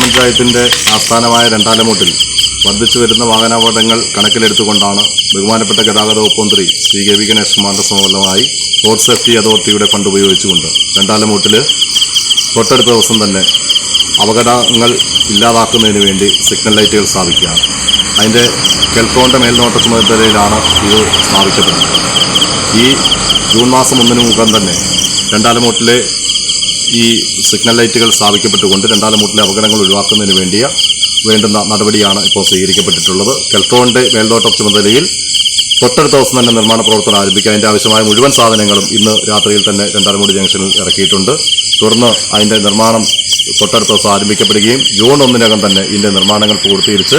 ഗ്രാമപഞ്ചായത്തിന്റെ ആസ്ഥാനമായ രണ്ടാലമൂട്ടിൽ വർദ്ധിച്ചു വരുന്ന വാഹനാപകടങ്ങൾ കണക്കിലെടുത്തുകൊണ്ടാണ് ബഹുമാനപ്പെട്ട ഗതാഗത വകുപ്പ് മന്ത്രി ശ്രീ കെ വി ഗണേഷ് കുമാറിന്റെ സമൂലമായി റോഡ് സേഫ്റ്റി അതോറിറ്റിയുടെ ഫണ്ട് ഉപയോഗിച്ചുകൊണ്ട് രണ്ടാലമൂട്ടിൽ തൊട്ടടുത്ത ദിവസം തന്നെ അപകടങ്ങൾ ഇല്ലാതാക്കുന്നതിന് വേണ്ടി സിഗ്നൽ ലൈറ്റുകൾ സ്ഥാപിക്കുകയാണ്. അതിന്റെ കെൽക്കോണിന്റെ മേൽനോട്ട ചുമതലയിലാണ് ഇത് സ്ഥാപിക്കപ്പെടുന്നത്. ഈ ജൂൺ മാസം ഒന്നിന് മുഖം തന്നെ രണ്ടാലമൂട്ടിലെ ഈ സിഗ്നൽ ലൈറ്റുകൾ സ്ഥാപിക്കപ്പെട്ടുകൊണ്ട് രണ്ടാലമൂട്ടിലെ അപകടങ്ങൾ ഒഴിവാക്കുന്നതിന് വേണ്ടിയ വേണ്ടുന്ന നടപടിയാണ് ഇപ്പോൾ സ്വീകരിക്കപ്പെട്ടിട്ടുള്ളത്. കെൽട്രോണിന്റെ മേൽനോട്ട ചുമതലയിൽ തൊട്ടടുത്ത ദിവസം തന്നെ നിർമ്മാണ പ്രവർത്തനം ആരംഭിക്കുക അതിന്റെ ആവശ്യമായ മുഴുവൻ സാധനങ്ങളും ഇന്ന് രാത്രിയിൽ തന്നെ രണ്ടാലമൂടി ജംഗ്ഷനിൽ ഇറക്കിയിട്ടുണ്ട്. തുടർന്ന് അതിന്റെ നിർമ്മാണം തൊട്ടടുത്ത ദിവസം ആരംഭിക്കപ്പെടുകയും ജൂൺ ഒന്നിനകം തന്നെ ഇതിന്റെ നിർമ്മാണങ്ങൾ പൂർത്തീകരിച്ച്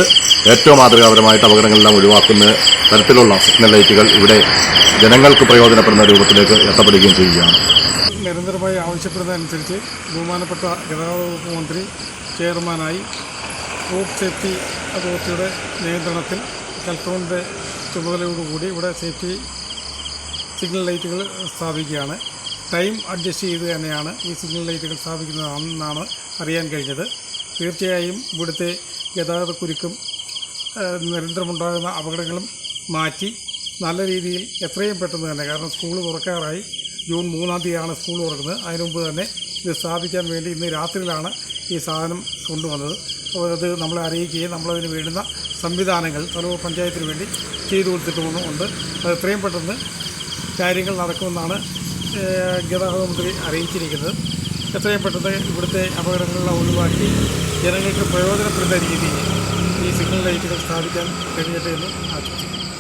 ഏറ്റവും മാതൃകാപരമായിട്ട് അപകടങ്ങളെല്ലാം ഒഴിവാക്കുന്ന തരത്തിലുള്ള സിഗ്നൽ ലൈറ്റുകൾ ഇവിടെ ജനങ്ങൾക്ക് പ്രയോജനപ്പെടുന്ന രൂപത്തിലേക്ക് എത്തപ്പെടുകയും ചെയ്യുകയാണ്. നിരന്തരമായി ആവശ്യപ്പെടുന്നതനുസരിച്ച് ബഹുമാനപ്പെട്ട ഗതാഗത വകുപ്പ് മന്ത്രി ചെയർമാനായി റോഡ് സേഫ്റ്റി അതോറിറ്റിയുടെ നിയന്ത്രണത്തിൽ കലക്ടറിന്റെ ചുമതലയോടുകൂടി ഇവിടെ സേഫ്റ്റി സിഗ്നൽ ലൈറ്റുകൾ സ്ഥാപിക്കുകയാണ്. ടൈം അഡ്ജസ്റ്റ് ചെയ്ത് തന്നെയാണ് ഈ സിഗ്നൽ ലൈറ്റുകൾ സ്ഥാപിക്കുന്നതെന്നാണ് അറിയാൻ കഴിഞ്ഞത്. തീർച്ചയായും ഇവിടുത്തെ ഗതാഗത കുരുക്കും നിരന്തരമുണ്ടാകുന്ന അപകടങ്ങളും മാറ്റി നല്ല രീതിയിൽ എത്രയും പെട്ടെന്ന് തന്നെ കാരണം സ്കൂൾ തുറക്കാറായി. ജൂൺ മൂന്നാം തീയതിയാണ് സ്കൂൾ തുറക്കുന്നത്. അതിനു മുമ്പ് തന്നെ ഇത് സ്ഥാപിക്കാൻ വേണ്ടി ഇന്ന് രാത്രിയിലാണ് ഈ സാധനം കൊണ്ടുവന്നത്. അപ്പോൾ അത് നമ്മളെ അറിയിക്കുകയും നമ്മളതിന് വേണ്ടുന്ന സംവിധാനങ്ങൾ തലൂർ പഞ്ചായത്തിന് വേണ്ടി ചെയ്തു കൊടുത്തിട്ടുമുണ്ട്. അത് എത്രയും പെട്ടെന്ന് കാര്യങ്ങൾ നടക്കുമെന്നാണ് ഗതാഗത മന്ത്രി അറിയിച്ചിരിക്കുന്നത് എത്രയും പെട്ടെന്ന് ഇവിടുത്തെ അപകടങ്ങളെല്ലാം ഒഴിവാക്കി ജനങ്ങൾക്ക് പ്രയോജനപ്പെടുന്ന രീതിയിൽ ഈ സിഗ്നൽ ലൈറ്റുകൾ സ്ഥാപിക്കാൻ കഴിയട്ടെ എന്ന് ആശംസിക്കുന്നു.